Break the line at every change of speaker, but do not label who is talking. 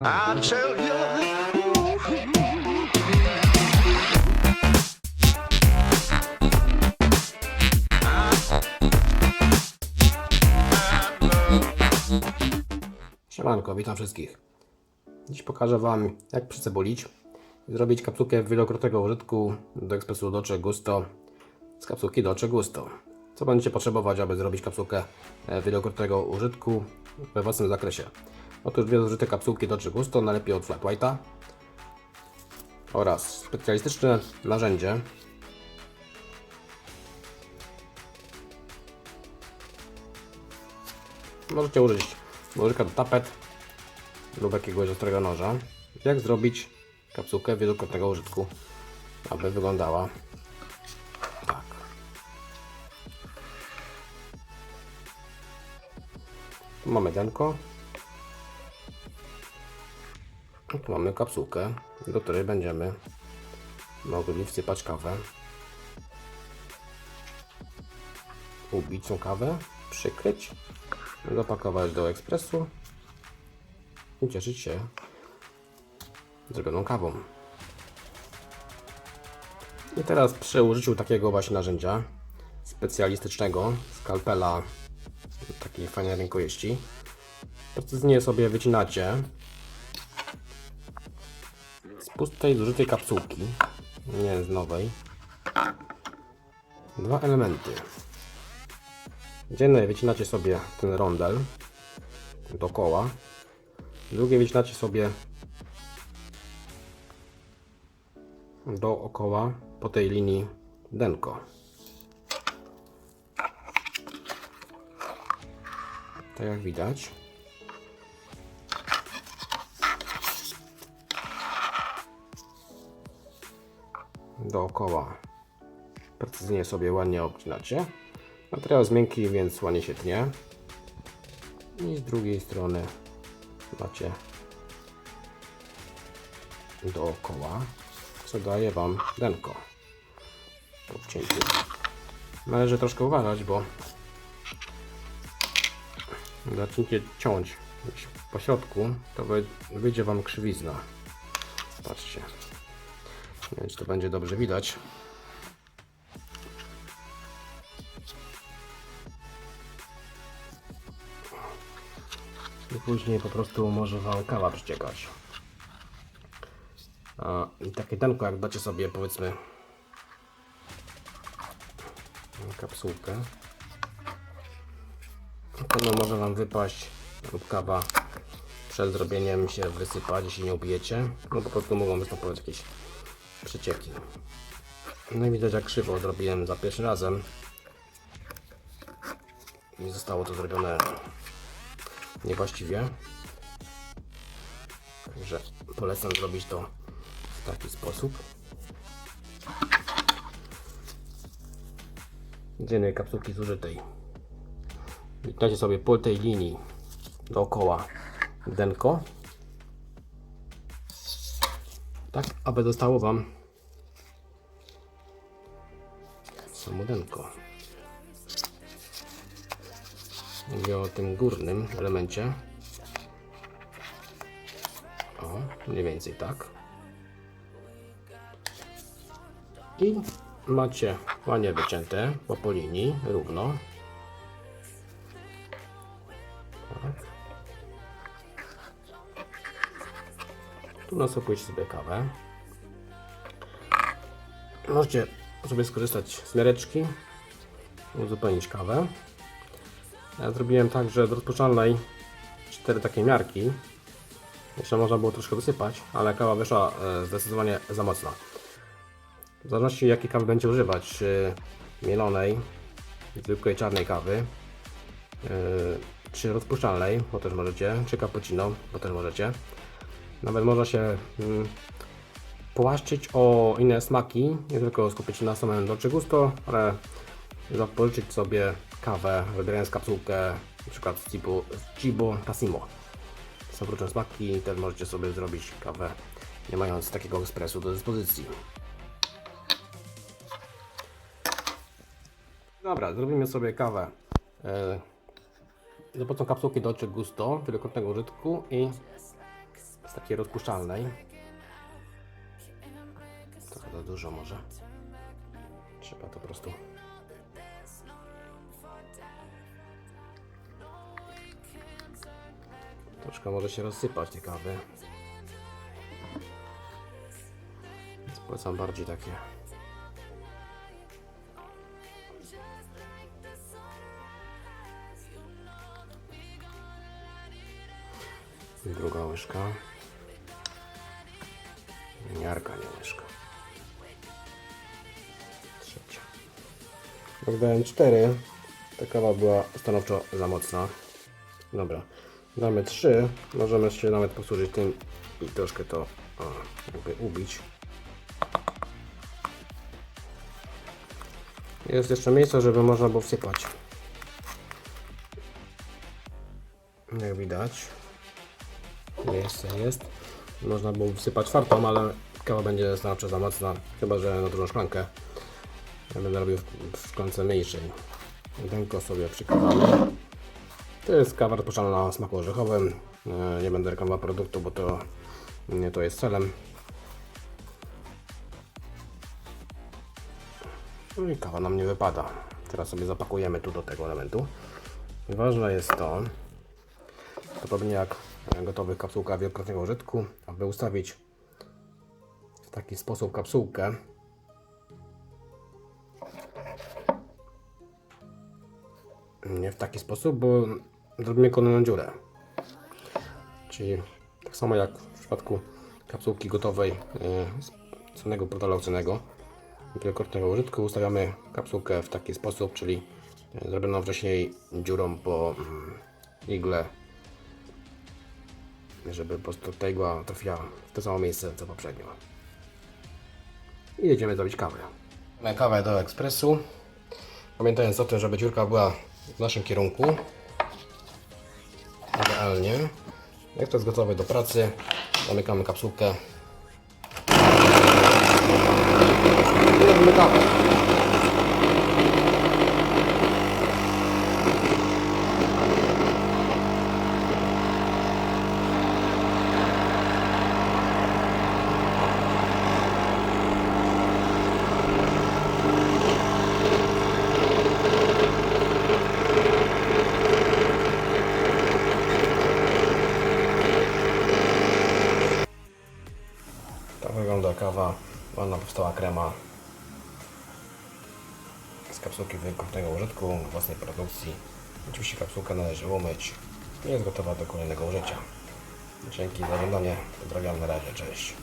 I tell you.
Siemanko, witam wszystkich. Dziś pokażę Wam, jak przycebulić i zrobić kapsułkę wielokrotnego użytku do ekspresu Dolce Gusto z kapsułki Dolce Gusto. Co będziecie potrzebować, aby zrobić kapsułkę e, wielokrotnego użytku we własnym zakresie? Otóż dwie zużyte kapsułki Dolce Gusto, najlepiej od Flat White'a oraz specjalistyczne narzędzie Możecie użyć nożyka do tapet lub jakiegoś ostrego noża. Jak zrobić kapsułkę wielokrotnego użytku, aby wyglądała tak. Tu mamy denko. A Tu mamy kapsułkę, do której będziemy mogli wsypać kawę. Ubić tą kawę, przykryć zapakować do ekspresu i cieszyć się zrobioną kawą. I teraz przy użyciu takiego właśnie narzędzia specjalistycznego, skalpela takiej fajnej rękojeści, precyzyjnie sobie wycinacie z pustej, zużytej kapsułki, nie z nowej, dwa elementy. Jednej wycinacie sobie ten rondel dookoła, z drugiej wycinacie sobie dookoła po tej linii denko. Tak jak widać. Dookoła precyzyjnie sobie ładnie obcinacie. Materiał jest miękki, więc ładnie się tnie. I z drugiej strony macie dookoła, co daje Wam denko po obcięciu. Należy troszkę uważać, bo zaczniecie ciąć po środku, to wy- wyjdzie Wam krzywizna. Patrzcie. Nie wiem, czy to będzie dobrze widać. I później po prostu może Wam kawa przeciekać. A, I takie denko, jak dacie sobie powiedzmy kapsułkę, to no może Wam wypaść lub kawa przed zrobieniem się wysypać, jeśli nie ubijecie. No po prostu mogą występować jakieś przecieki. No i widać jak krzywo odrobiłem za pierwszym razem. I zostało to zrobione niewłaściwie. Także polecam zrobić to w taki sposób. Z jednej kapsułki zużytej. Wytniecie sobie po tej linii dookoła denko. Tak, aby zostało Wam samo denko. Mówię o tym górnym elemencie. O, mniej więcej tak. I macie ładnie wycięte po linii, równo. Tu nasypujecie sobie kawę. Możecie sobie skorzystać z miareczki, uzupełnić kawę. Ja zrobiłem tak, że do rozpuszczalnej cztery takie miarki. Jeszcze można było troszkę wysypać, ale kawa wyszła e, zdecydowanie za mocna. W zależności jakiej kawy będzie używać, czy mielonej, zwykłej czarnej kawy, e, czy rozpuszczalnej, bo też możecie, czy cappuccino, bo też możecie. Nawet można się mm, połaszczyć o inne smaki, nie tylko skupić się na samym dolce gusto, ale zapożyczyć sobie kawę, wybierając kapsułkę przykład z typu z Cibo Tassimo. Są różne smaki też możecie sobie zrobić kawę nie mając takiego ekspresu do dyspozycji. Dobra, zrobimy sobie kawę e, za pomocą kapsułki Dolce Gusto wielokrotnego użytku i takiej rozpuszczalnej. Trochę za dużo może. Trzeba to po prostu. Troszkę może się rozsypać tej kawy. Polecam bardziej takie. Druga łyżka. Miarka, nie łyżka. Trzecia. Jak dałem 4, ta kawa była stanowczo za mocna. Dobra, damy 3. Możemy się nawet posłużyć tym i troszkę to o, jakby ubić. Jest jeszcze miejsce, żeby można było wsypać. Jak widać. Miejsce jest. Można było wsypać czwartą, ale kawa będzie stanowczo za mocna. Chyba, że na dużą szklankę. Ja będę robił w, szklance mniejszej. Jedynko sobie przykładamy. To jest kawa rozpuszczalna o smaku orzechowym. E, Nie będę reklamował produktu, bo to nie to jest celem. No i kawa nam nie wypada. Teraz sobie zapakujemy tu do tego elementu. Ważne jest to, podobnie jak w gotowych kapsułkach wielokrotnego użytku, aby ustawić taki sposób kapsułkę, nie w taki sposób, bo zrobimy kolejną dziurę. Czyli tak samo jak w przypadku kapsułki gotowej yy, z cennego portalu aukcyjnego wielokrotnego użytku ustawiamy kapsułkę w taki sposób, czyli yy, zrobioną wcześniej dziurą po mm, igle, żeby po prostu ta igła trafiła w to samo miejsce co poprzednio. I jedziemy zrobić kawę. Mamy kawę do ekspresu. Pamiętając o tym, żeby dziurka była w naszym kierunku. Idealnie. Jak to jest gotowe do pracy, zamykamy kapsułkę. I robimy kawę. Tak wygląda kawa. Ładna powstała krema z kapsułki wielokrotnego użytku własnej produkcji. Oczywiście kapsułkę należy umyć i jest gotowa do kolejnego użycia. Dzięki za oglądanie. Pozdrawiam na razie. Cześć.